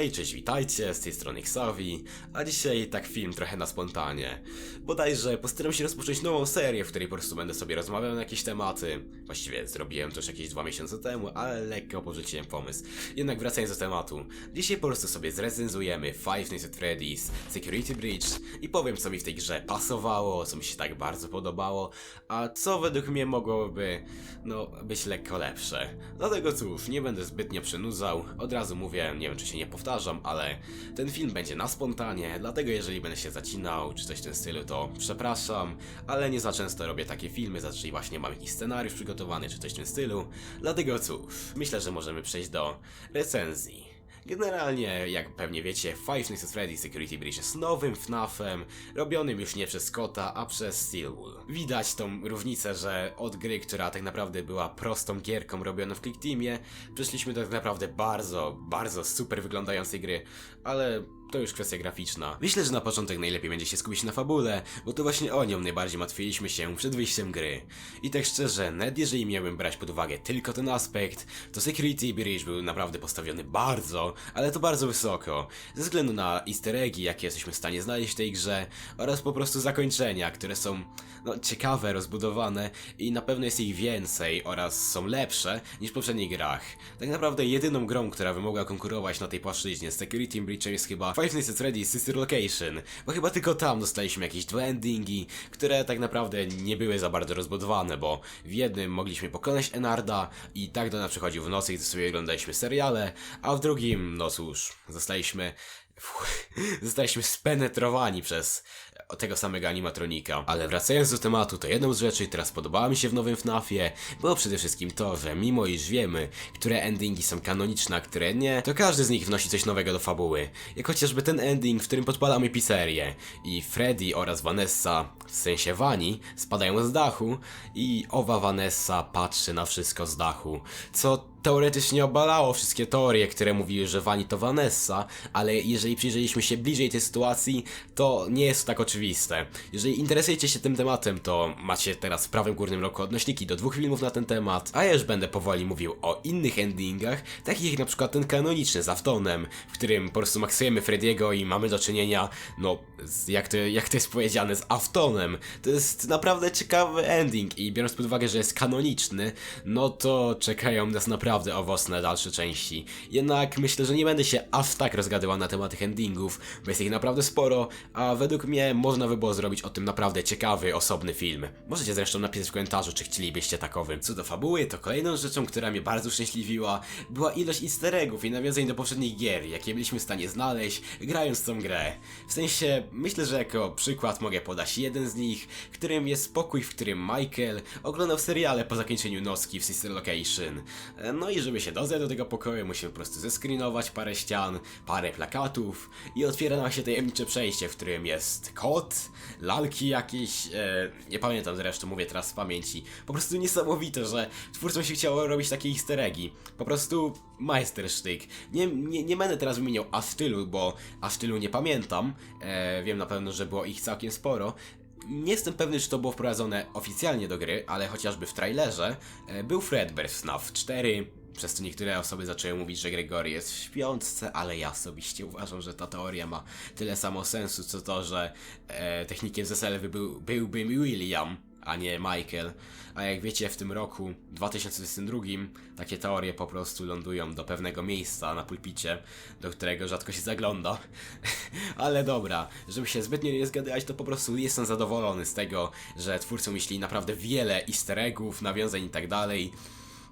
Hej, cześć, witajcie, z tej strony Xavi, a dzisiaj tak film trochę na spontanie. Bodajże postaram się rozpocząć nową serię, w której po prostu będę sobie rozmawiał na jakieś tematy. Właściwie zrobiłem to już jakieś dwa miesiące temu, ale lekko porzuciłem pomysł. Jednak wracając do tematu, dzisiaj po prostu sobie zrecenzujemy Five Nights at Freddy's Security Breach i powiem co mi w tej grze pasowało, co mi się tak bardzo podobało, a co według mnie mogłoby, no, być lekko lepsze. Dlatego cóż, nie będę zbytnio przynudzał, od razu mówię, nie wiem czy się nie powtarzam, ale ten film będzie na spontanie, dlatego jeżeli będę się zacinał, czy coś w tym stylu, to przepraszam, ale nie za często robię takie filmy, zazwyczaj właśnie mam jakiś scenariusz przygotowany, czy coś w tym stylu, dlatego cóż, myślę, że możemy przejść do recenzji. Generalnie, jak pewnie wiecie, Five Nights at Freddy's Security Breach jest nowym FNAF-em, robionym już nie przez Scotta, a przez Steelwool. Widać tą różnicę, że od gry, która tak naprawdę była prostą gierką robioną w Click Teamie, przeszliśmy do tak naprawdę bardzo, bardzo super wyglądającej gry, ale to już kwestia graficzna. Myślę, że na początek najlepiej będzie się skupić na fabule, bo to właśnie o nią najbardziej martwiliśmy się przed wyjściem gry. I tak szczerze, nawet jeżeli miałbym brać pod uwagę tylko ten aspekt, to Security Breach był naprawdę postawiony bardzo, ale to bardzo wysoko. Ze względu na easter eggi, jakie jesteśmy w stanie znaleźć w tej grze, oraz po prostu zakończenia, które są no, ciekawe, rozbudowane i na pewno jest ich więcej oraz są lepsze niż w poprzednich grach. Tak naprawdę jedyną grą, która by mogła konkurować na tej płaszczyźnie z Security Breachem jest chyba Five Nights at Freddy's Sister Location, bo chyba tylko tam dostaliśmy jakieś dwa endingi, które tak naprawdę nie były za bardzo rozbudowane, bo w jednym mogliśmy pokonać Enarda i tak do nas przychodził w nocy, gdy sobie oglądaliśmy seriale, a w drugim, no cóż, zostaliśmy zostaliśmy spenetrowani przez tego samego animatronika. Ale wracając do tematu, to jedną z rzeczy, która spodobała mi się w nowym FNAFie, było przede wszystkim to, że mimo iż wiemy, które endingi są kanoniczne, a które nie, to każdy z nich wnosi coś nowego do fabuły. Jak chociażby ten ending, w którym podpalamy pizzerię i Freddy oraz Vanessa, w sensie Vani, spadają z dachu i owa Vanessa patrzy na wszystko z dachu, co teoretycznie obalało wszystkie teorie, które mówiły, że Wani to Vanessa, ale jeżeli przyjrzeliśmy się bliżej tej sytuacji, to nie jest to tak oczywiste. Jeżeli interesujecie się tym tematem, to macie teraz w prawym górnym roku odnośniki do dwóch filmów na ten temat, a ja już będę powoli mówił o innych endingach, takich jak na przykład ten kanoniczny z Aftonem, w którym po prostu maksujemy Frediego i mamy do czynienia, no, z, jak, to, jak to jest powiedziane, z Aftonem. To jest naprawdę ciekawy ending i biorąc pod uwagę, że jest kanoniczny, no to czekają nas naprawdę naprawdę owocne dalsze części. Jednak myślę, że nie będę się aż tak rozgadywał na temat tych endingów, bo jest ich naprawdę sporo, a według mnie można by było zrobić o tym naprawdę ciekawy, osobny film. Możecie zresztą napisać w komentarzu, czy chcielibyście takowym. Co do fabuły, to kolejną rzeczą, która mnie bardzo uszczęśliwiła, była ilość easter eggów i nawiązań do poprzednich gier, jakie byliśmy w stanie znaleźć, grając tą grę. W sensie, myślę, że jako przykład mogę podać jeden z nich, którym jest spokój, w którym Michael oglądał seriale po zakończeniu nocki w Sister Location. No i żeby się dostać do tego pokoju, musimy po prostu zeskrinować parę ścian, parę plakatów i otwiera nam się tajemnicze przejście, w którym jest kot, lalki jakieś, e, nie pamiętam zresztą, mówię teraz z pamięci. Po prostu niesamowite, że twórcom się chciało robić takie easter eggi. Po prostu majstersztyk. Nie, nie, nie będę teraz wymieniał aż tylu, bo aż tylu nie pamiętam. E, wiem na pewno, że było ich całkiem sporo. Nie jestem pewny, czy to było wprowadzone oficjalnie do gry, ale chociażby w trailerze e, był Fredbear w FNAF 4, przez to niektóre osoby zaczęły mówić, że Gregory jest w śpiączce, ale ja osobiście uważam, że ta teoria ma tyle samo sensu, co to, że e, technikiem z był, byłby William, a nie Michael. A jak wiecie, w tym roku 2022 takie teorie po prostu lądują do pewnego miejsca na pulpicie, do którego rzadko się zagląda. Ale dobra, żeby się zbytnio nie zgadywać, to po prostu jestem zadowolony z tego, że twórcy myśli naprawdę wiele easter eggów, nawiązań i tak dalej.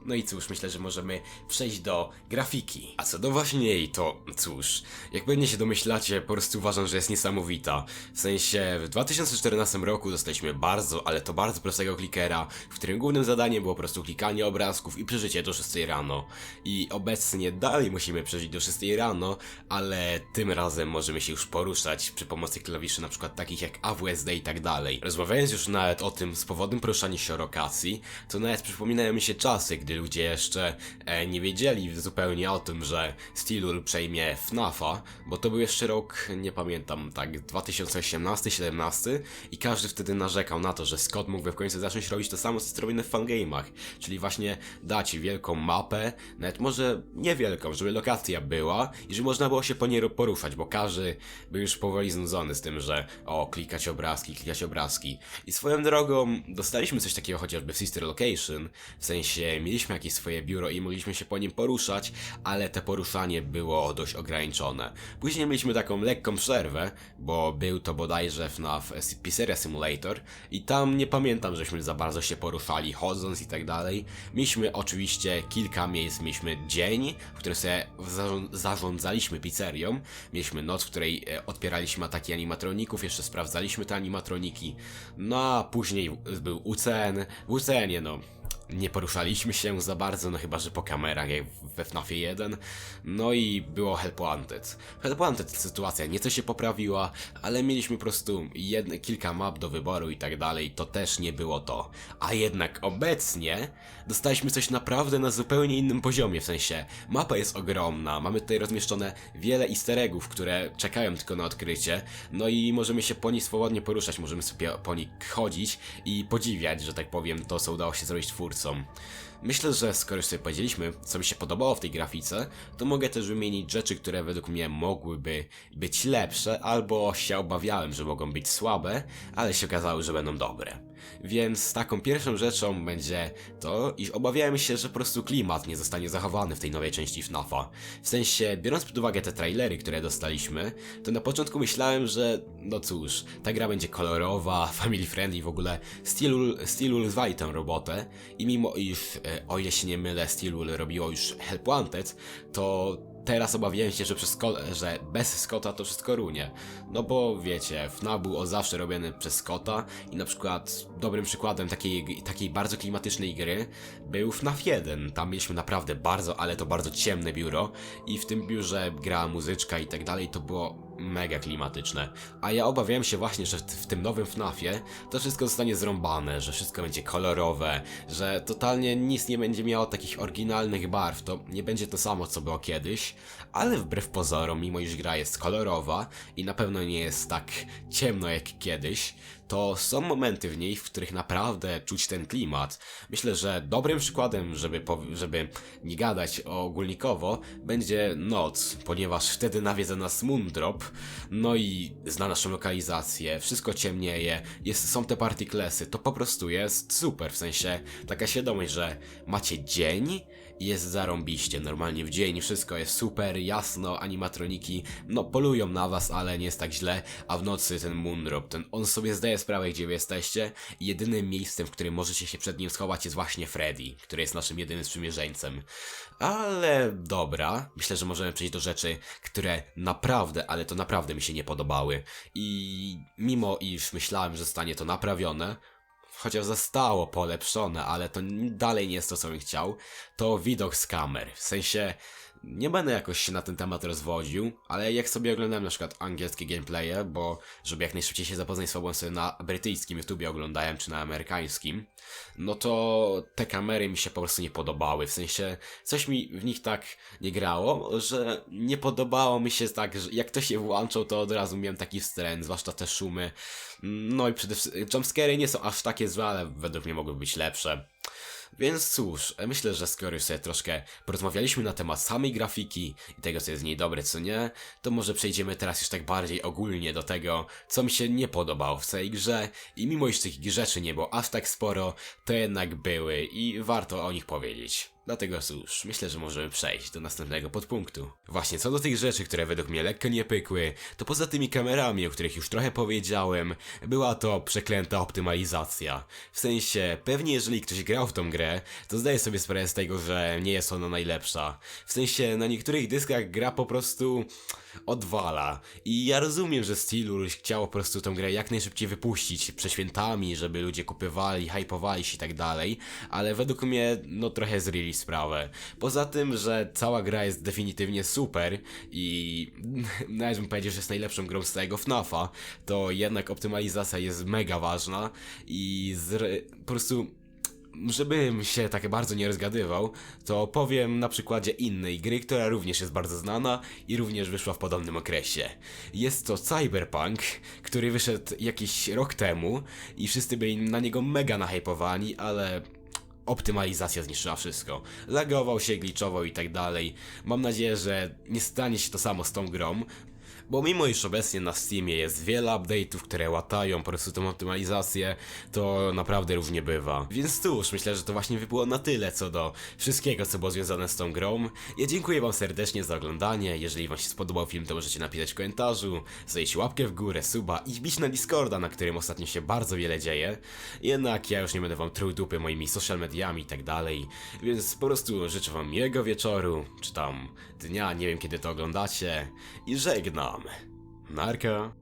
No i cóż, myślę, że możemy przejść do grafiki. A co do właśnie jej, to cóż, jak pewnie się domyślacie, po prostu uważam, że jest niesamowita. W sensie, w 2014 roku dostaliśmy bardzo, ale to bardzo prostego klikera, w którym głównym zadaniem było po prostu klikanie obrazków i przeżycie do 6 rano. I obecnie dalej musimy przeżyć do 6 rano, ale tym razem możemy się już poruszać przy pomocy klawiszy na przykład takich jak AWSD i tak dalej. Rozmawiając już nawet o tym z powodem poruszania się o lokacji, to nawet przypominają mi się czasy, ludzie jeszcze e, nie wiedzieli zupełnie o tym, że Steelul przejmie FNAFa, bo to był jeszcze rok, nie pamiętam, tak 2018-17 i każdy wtedy narzekał na to, że Scott mógłby w końcu zacząć robić to samo, co robione w fangame'ach, czyli właśnie dać wielką mapę, nawet może niewielką, żeby lokacja była i żeby można było się po niej poruszać, bo każdy był już powoli znudzony z tym, że o, klikać obrazki, klikać obrazki. I swoją drogą dostaliśmy coś takiego chociażby w Sister Location, w sensie mieliśmy jakieś swoje biuro i mogliśmy się po nim poruszać, ale te poruszanie było dość ograniczone. Później mieliśmy taką lekką przerwę, bo był to bodajże FNAF Pizzeria Simulator i tam nie pamiętam, żeśmy za bardzo się poruszali chodząc i tak dalej. Mieliśmy oczywiście kilka miejsc, mieliśmy dzień, w którym sobie zarząd- zarządzaliśmy pizzerią, mieliśmy noc, w której e, odpieraliśmy ataki animatroników, jeszcze sprawdzaliśmy te animatroniki, no a później był UCN, w UCN-ie no nie poruszaliśmy się za bardzo, no chyba, że po kamerach jak we FNAFie 1. No i było Help Wanted. Help Wanted sytuacja nieco się poprawiła, ale mieliśmy po prostu jedne, kilka map do wyboru i tak dalej, to też nie było to. A jednak obecnie dostaliśmy coś naprawdę na zupełnie innym poziomie, w sensie mapa jest ogromna, mamy tutaj rozmieszczone wiele easter eggów, które czekają tylko na odkrycie, no i możemy się po nich swobodnie poruszać, możemy sobie po nich chodzić i podziwiać, że tak powiem, to co udało się zrobić twórcom. Myślę, że skoro już sobie powiedzieliśmy, co mi się podobało w tej grafice, to mogę też wymienić rzeczy, które według mnie mogłyby być lepsze, albo się obawiałem, że mogą być słabe, ale się okazało, że będą dobre. Więc taką pierwszą rzeczą będzie to, iż obawiałem się, że po prostu klimat nie zostanie zachowany w tej nowej części FNAFa. W sensie, biorąc pod uwagę te trailery, które dostaliśmy, to na początku myślałem, że no cóż, ta gra będzie kolorowa, family friendly w ogóle. Steelul, Steelul zwali tę robotę i mimo iż, e, o ile się nie mylę, Steelul robiło już Help Wanted, to teraz obawiałem się, że, przez że bez Scotta to wszystko runie. No bo wiecie, FNAF był od zawsze robiony przez Scotta i na przykład dobrym przykładem takiej, takiej bardzo klimatycznej gry był FNAF 1. Tam mieliśmy naprawdę bardzo, ale to bardzo ciemne biuro i w tym biurze grała muzyczka i tak dalej, to było mega klimatyczne. A ja obawiałem się właśnie, że w, tym nowym FNAFie to wszystko zostanie zrąbane, że wszystko będzie kolorowe, że totalnie nic nie będzie miało takich oryginalnych barw, to nie będzie to samo co było kiedyś, ale wbrew pozorom, mimo iż gra jest kolorowa i na pewno nie jest tak ciemno jak kiedyś, to są momenty w niej, w których naprawdę czuć ten klimat. Myślę, że dobrym przykładem, żeby, żeby nie gadać ogólnikowo, będzie noc, ponieważ wtedy nawiedza nas Moondrop, no i zna naszą lokalizację, wszystko ciemnieje, jest, są te partyklesy, to po prostu jest super, w sensie taka świadomość, że macie dzień, i jest zarąbiście, normalnie w dzień wszystko jest super, jasno, animatroniki, no polują na was, ale nie jest tak źle, a w nocy ten Moondrop, ten, on sobie zdaje sprawę, gdzie wy jesteście jedynym miejscem, w którym możecie się przed nim schować jest właśnie Freddy, który jest naszym jedynym sprzymierzeńcem. Ale dobra, myślę, że możemy przejść do rzeczy, które naprawdę, ale to naprawdę mi się nie podobały i mimo iż myślałem, że zostanie to naprawione, chociaż zostało polepszone, ale to dalej nie jest to, co bym chciał, to widok z kamer. W sensie, nie będę jakoś się na ten temat rozwodził, ale jak sobie oglądałem na przykład angielskie gameplaye, bo żeby jak najszybciej się zapoznać z sobą sobie na brytyjskim YouTubie oglądałem, czy na amerykańskim, no to te kamery mi się po prostu nie podobały. W sensie, coś mi w nich tak nie grało, że nie podobało mi się tak, że jak to się włączał, to od razu miałem taki wstręt, zwłaszcza te szumy. No i przede wszystkim, jumpscary nie są aż takie złe, ale według mnie mogły być lepsze. Więc cóż, myślę, że skoro już sobie troszkę porozmawialiśmy na temat samej grafiki i tego, co jest w niej dobre, co nie, to może przejdziemy teraz już tak bardziej ogólnie do tego, co mi się nie podobało w tej grze i mimo iż tych rzeczy nie było aż tak sporo, to jednak były i warto o nich powiedzieć. Dlatego cóż, myślę, że możemy przejść do następnego podpunktu. Właśnie co do tych rzeczy, które według mnie lekko nie pykły, to poza tymi kamerami, o których już trochę powiedziałem, była to przeklęta optymalizacja. W sensie, pewnie jeżeli ktoś grał w tą grę, to zdaje sobie sprawę z tego, że nie jest ona najlepsza. W sensie, na niektórych dyskach gra po prostu odwala. I ja rozumiem, że Steelul chciało po prostu tą grę jak najszybciej wypuścić przed świętami, żeby ludzie kupywali, hypowali się i tak dalej, ale według mnie, no trochę zryli sprawę. Poza tym, że cała gra jest definitywnie super i nawet bym powiedział, że jest najlepszą grą z całego FNAFa, to jednak optymalizacja jest mega ważna i po prostu żebym się tak bardzo nie rozgadywał, to powiem na przykładzie innej gry, która również jest bardzo znana i również wyszła w podobnym okresie. Jest to Cyberpunk, który wyszedł jakiś rok temu i wszyscy byli na niego mega nahypowani, ale optymalizacja zniszczyła wszystko. Lagował się, glitchował i tak dalej. Mam nadzieję, że nie stanie się to samo z tą grą, bo mimo iż obecnie na Steamie jest wiele update'ów, które łatają po prostu tą optymalizację, to naprawdę różnie bywa. Więc cóż, myślę, że to właśnie by było na tyle co do wszystkiego, co było związane z tą grą. Ja dziękuję wam serdecznie za oglądanie. Jeżeli wam się spodobał film, to możecie napisać w komentarzu, zostawić łapkę w górę, suba i wbić na Discorda, na którym ostatnio się bardzo wiele dzieje. Jednak ja już nie będę wam truł dupy moimi social mediami i tak dalej, więc po prostu życzę wam miłego wieczoru, czy tam dnia, nie wiem kiedy to oglądacie i żegnam. Vietnam. Narka!